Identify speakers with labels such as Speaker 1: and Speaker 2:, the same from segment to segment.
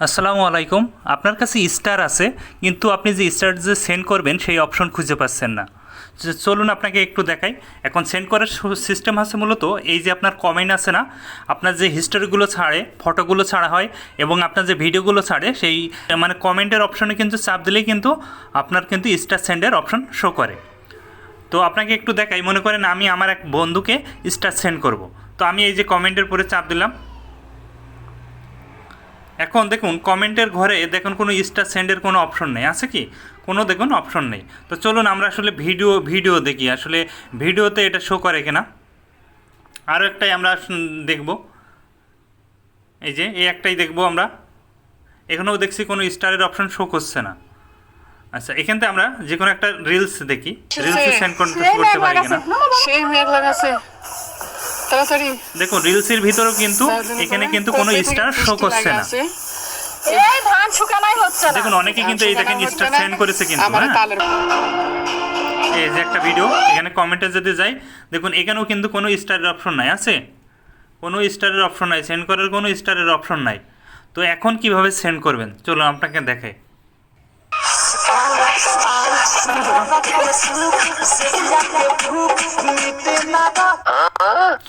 Speaker 1: আসসালামু আলাইকুম। আপনার কাছে স্টার আছে, কিন্তু আপনি যে স্টার যে সেন্ড করবেন, সেই অপশন খুঁজে পাচ্ছেন না। চলুন আপনাকে একটু দেখাই। এখন সেন্ড করার সিস্টেম আছে মূলত, এই যে আপনার কমেন্ট আছে না, আপনার যে হিস্টোরিগুলো ছাড়ে ফটোগুলো ছাড়া হয়, এবং আপনার যে ভিডিওগুলো ছাড়ে, সেই মানে কমেন্টের অপশনে কিন্তু চাপ দিলেই কিন্তু আপনার কিন্তু স্টার সেন্ডের অপশন শো করে। তো আপনাকে একটু দেখাই, মনে করেন আমি আমার এক বন্ধুকে স্টার সেন্ড করব। তো আমি এই যে কমেন্টের পরে চাপ দিলাম। এখন দেখুন কমেন্টের ঘরে দেখুন কোনো স্টার সেন্ডের কোনো অপশন নেই আছে কি কোনো দেখুন অপশন নেই তো চলুন আমরা আসলে ভিডিও ভিডিও দেখি আসলে ভিডিওতে এটা শো করে কিনা আরও একটাই আমরা দেখব এই যে এই একটাই দেখব আমরা এখানেও দেখছি কোনো স্টারের অপশন শো করছে না আচ্ছা এখান থেকে আমরা যে কোনো একটা রিলস দেখি রিলস সেন্ড করতে করতে পারি কিনা
Speaker 2: তাড়াতাড়ি।
Speaker 1: দেখুন রিলসের ভিতরেও কিন্তু এখানে কিন্তু কোনো স্টার শো করছে না।
Speaker 3: এই ধান শুকানাই হচ্ছে না।
Speaker 1: দেখুন অনেকে কিন্তু এই দেখেন স্টার সেন্ড করেছে কিন্তু হ্যাঁ। এই যে একটা ভিডিও এখানে কমেন্টে যদি যাই দেখুন এখানেও কিন্তু কোনো স্টারের অপশন নাই আছে? কোনো স্টারের অপশন নাই সেন্ড করার কোনো স্টারের অপশন নাই। তো এখন কীভাবে সেন্ড করবেন? চলুন আপনাকে দেখাই।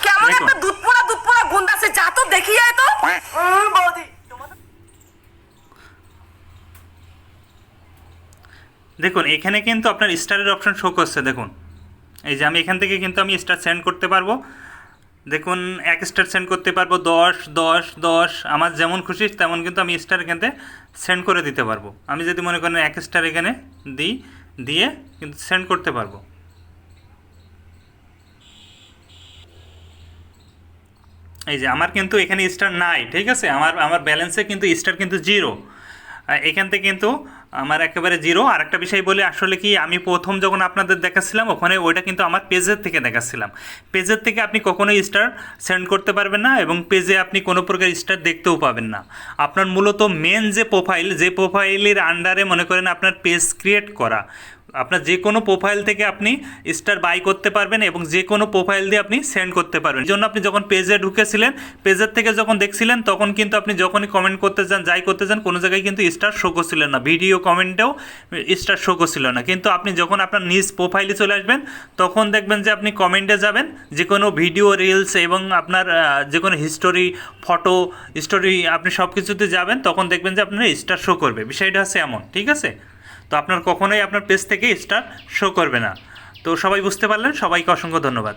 Speaker 3: কেমন
Speaker 1: দেখুন।
Speaker 3: একটা দুধ পোড়া দুধ পোড়া গন্ধ আছে যা তো দেখি যায় তো। বৌদি।
Speaker 1: দেখুন এখানে কিন্তু আপনার স্টারের অপশন শো করছে দেখুন। এই যে আমি এখান থেকে কিন্তু আমি স্টার সেন্ড করতে পারব। দেখুন এক স্টার সেন্ড করতে পারব দশ দশ দশ আমার যেমন খুশি তেমন কিন্তু আমি স্টার এখান থেকে সেন্ড করে দিতে পারব। আমি যদি মনে করেন এক স্টার এখানে দিই দিয়ে কিন্তু সেন্ড করতে পারব। এই যে আমার কিন্তু এখানে স্টার নাই, ঠিক আছে? আমার আমার ব্যালেন্সে কিন্তু স্টার কিন্তু জিরো এখান থেকে কিন্তু আমার একেবারে জিরো আর একটা বিষয় বলি, আসলে কি, আমি প্রথম যখন আপনাদের দেখাচ্ছিলাম ওখানে ওইটা কিন্তু আমার পেজের থেকে দেখাচ্ছিলাম পেজের থেকে আপনি কখনোই স্টার সেন্ড করতে পারবেন না এবং পেজে আপনি কোনো প্রকার স্টার দেখতেও পাবেন না। আপনার মূলত মেন যে প্রোফাইল যে প্রোফাইলের আন্ডারে মনে করেন আপনার পেজ ক্রিয়েট করা আপনার যে কোনো প্রোফাইল থেকে আপনি স্টার বাই করতে পারবেন এবং যে কোনো প্রোফাইল দিয়ে আপনি সেন্ড করতে পারবেন। জন্য আপনি যখন পেজে ঢুকেছিলেন পেজের থেকে যখন দেখছিলেন, তখন কিন্তু আপনি যখনই কমেন্ট করতে যান, যাই করতে যান, কোনো জায়গায় কিন্তু স্টার শো করছিলেন না। ভিডিও কমেন্টেও স্টার শো করছিল না। কিন্তু আপনি যখন আপনার নিজ প্রোফাইলে চলে আসবেন, তখন দেখবেন যে আপনি কমেন্টে যাবেন, যে কোনো ভিডিও রিলস এবং আপনার যে কোনো হিস্টোরি ফটো স্টোরি আপনি সব কিছুতে যাবেন, তখন দেখবেন যে আপনার স্টার শো করবে। বিষয়টা হচ্ছে এমন, ঠিক আছে? তো আপনার কখনোই আপনার পেজ থেকে স্টার শো করবে না। তো সবাই বুঝতে পারলেন, সবাইকে অসংখ্য ধন্যবাদ।